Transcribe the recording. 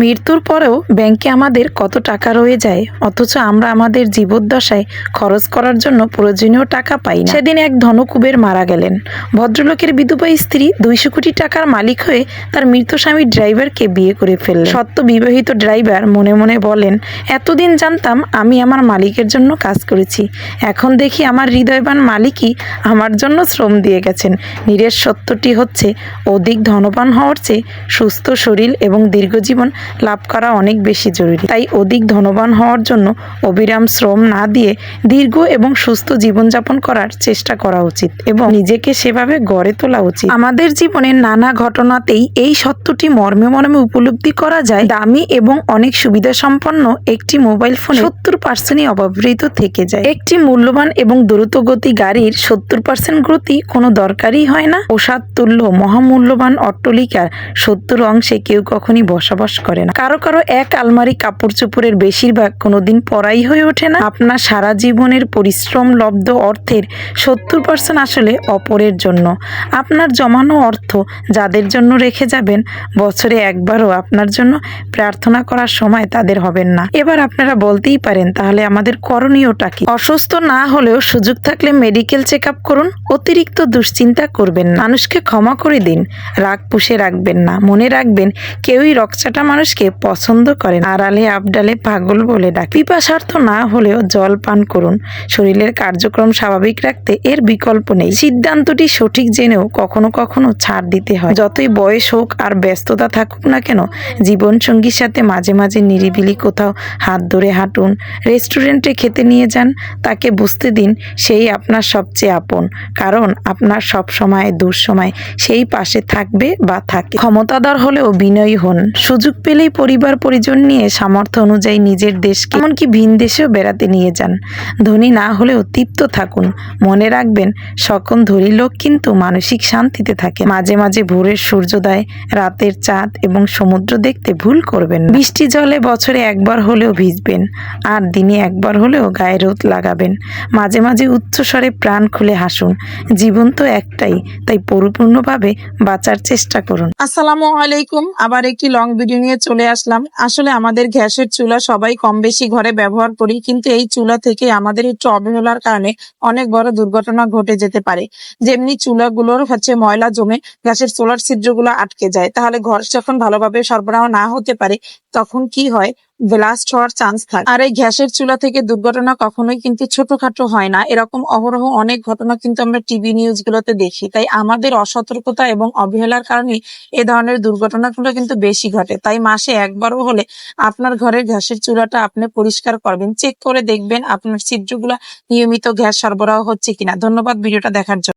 মৃত্যুর পরেও ব্যাংকে আমাদের কত টাকা রয়ে যায়, অথচ আমরা আমাদের জীবদ্দশায় খরচ করার জন্য প্রয়োজনীয় টাকা পাই না। সেদিন এক ধনকুবের মারা গেলেন। ভদ্রলোকের বিধবা স্ত্রী দুইশো কোটি টাকার মালিক হয়ে তার মৃত স্বামী ড্রাইভারকে বিয়ে করে ফেললেন। সত্য বিবাহিত ড্রাইভার মনে মনে বলেন, এতদিন জানতাম আমি আমার মালিকের জন্য কাজ করেছি। এখন দেখি আমার হৃদয়বান মালিকই আমার জন্য শ্রম দিয়ে গেছেন। নিরের সত্যটি হচ্ছে, অধিক ধনবান হওয়ার চেয়ে সুস্থ শরীর এবং দীর্ঘজীবন লাভ করা অনেক বেশি জরুরি। তাই অধিক ধনবান হওয়ার জন্য অবিরাম শ্রম না দিয়ে দীর্ঘ এবং সুস্থ জীবনযাপন করার চেষ্টা করা উচিত এবং নিজেকে সেভাবে গড়ে তোলা উচিত। আমাদের জীবনের নানা ঘটনাতেই এই সত্যটি মর্মে মর্মে উপলব্ধি করা যায়। দামি এবং অনেক সুবিধা সম্পন্ন একটি মোবাইল ফোন সত্তর পার্সেন্টই অব্যবহৃত থেকে যায়। একটি মূল্যবান এবং দ্রুতগতি গাড়ির সত্তর পার্সেন্ট গতি কোনো দরকারই হয় না। প্রসাদ তুল্য, মহামূল্যবান অট্টলিকার সত্তর অংশে কেউ কখনই বসবাস করে না। কারও কারও এক আলমারি কাপড় চোপড়ের বেশিরভাগ কোনোদিন পরাই হয়ে ওঠে না। আপনার সারা জীবনের পরিশ্রম, লব্ধ অর্থের সত্তর পার্সেন্ট আসলে অপরের জন্য। আপনার জমানো অর্থ যাদের জন্য রেখে যাবেন, বছরে একবারও আপনার জন্য প্রার্থনা করার সময় তাদের হবেন না। এবার আপনারা বলতেই পারেন, তাহলে আমাদের করণীয়টা কি? অসুস্থ না হলেও সুযোগ থাকলে মেডিকেল চেক আপ করুন, অতিরিক্ত দুশ্চিন্তা করবেন মানুষকে ক্ষমা করে দিন, রাগ পুষে রাখবেন না। মনে রাখবেন, কেউই রকচাটা মানুষকে পছন্দ করেন। আড়ালে আবডালে পাগল বলে ডাকে। পিপাসার্থ না হলেও জল পান করুন। শরীরের কার্যক্রম স্বাভাবিক রাখতে এর বিকল্প নেই। সিদ্ধান্তটি সঠিক জেনেও কখনো কখনো ছাড় দিতে হয়। যতই বয়স হোক আর ব্যস্ততা থাকুক না কেন, জীবনসঙ্গীর সাথে মাঝে মাঝে নিরিবিলি কোথাও হাত ধরে হাঁটুন। রেস্টুরেন্টে খেতে নিয়ে যান, তাকে বুঝতে দিন, সেই আপনার সবচেয়ে আপন। কারণ আপনার সব সময়, দুঃসময় সেই পাশে থাকবে বা থাকে। ক্ষমতাধর হলেও বিনয়ী হন। সুযোগ পেলেই পরিবার পরিজন নিয়ে সামর্থ্য অনুযায়ী নিজের দেশকে এমনকি ভিন দেশেও বেড়াতে নিয়ে যান। ধনী না হলেও তৃপ্ত থাকুন। মনে রাখবেন, সকল ধনী লোক কিন্তু মানসিক শান্তিতে থাকে। মাঝে মাঝে ভোরের সূর্যোদয়, রাতের চাঁদ এবং সমুদ্র দেখতে ভুল করবেন বৃষ্টি জলে বছরে একবার হলেও ভিজবেন আর দিনে একবার হলেও গায়ে রোদ লাগাবেন। মাঝে মাঝে উচ্চস্বরে প্রাণ খুলে হাসুন। জীবন তো একটাই, তাই পরিপূর্ণভাবে বাঁচার চেষ্টা করুন। আসসালামু আলাইকুম। আবার একটি লং ভিডিও নিয়ে চলে আসলাম। আসলে আমাদের গ্যাসের চুলা সবাই কম বেশি ঘরে ব্যবহার করি, কিন্তু এই চুলা থেকে আমাদের একটু অবহেলার কারণে অনেক বড় দুর্ঘটনা ঘটে যেতে পারে। যেমনি চুলাগুলোর হচ্ছে ময়লা জমে গ্যাসের সোলার ছিদ্রগুলো আটকে যায়, তাহলে ঘর যখন ভালোভাবে সরবরাহ না হতে পারে, তখন কি হয়? ব্লাস্ট হওয়ার চান্স থাকে। আর এই গ্যাসের চুলা থেকে দুর্ঘটনা কখনোই কিন্তু ছোটখাটো হয় না। এরকম অহরহ অনেক ঘটনা কিন্তু আমরা টিভি নিউজ গুলোতে দেখি। তাই আমাদের অসতর্কতা এবং অবহেলার কারণে এ ধরনের দুর্ঘটনাগুলো কিন্তু বেশি ঘটে। তাই মাসে একবারও হলে আপনার ঘরের গ্যাসের চুলাটা আপনি পরিষ্কার করবেন চেক করে দেখবেন আপনার ছিদ্রগুলা নিয়মিত গ্যাস সরবরাহ হচ্ছে কিনা। ধন্যবাদ ভিডিওটা দেখার জন্য।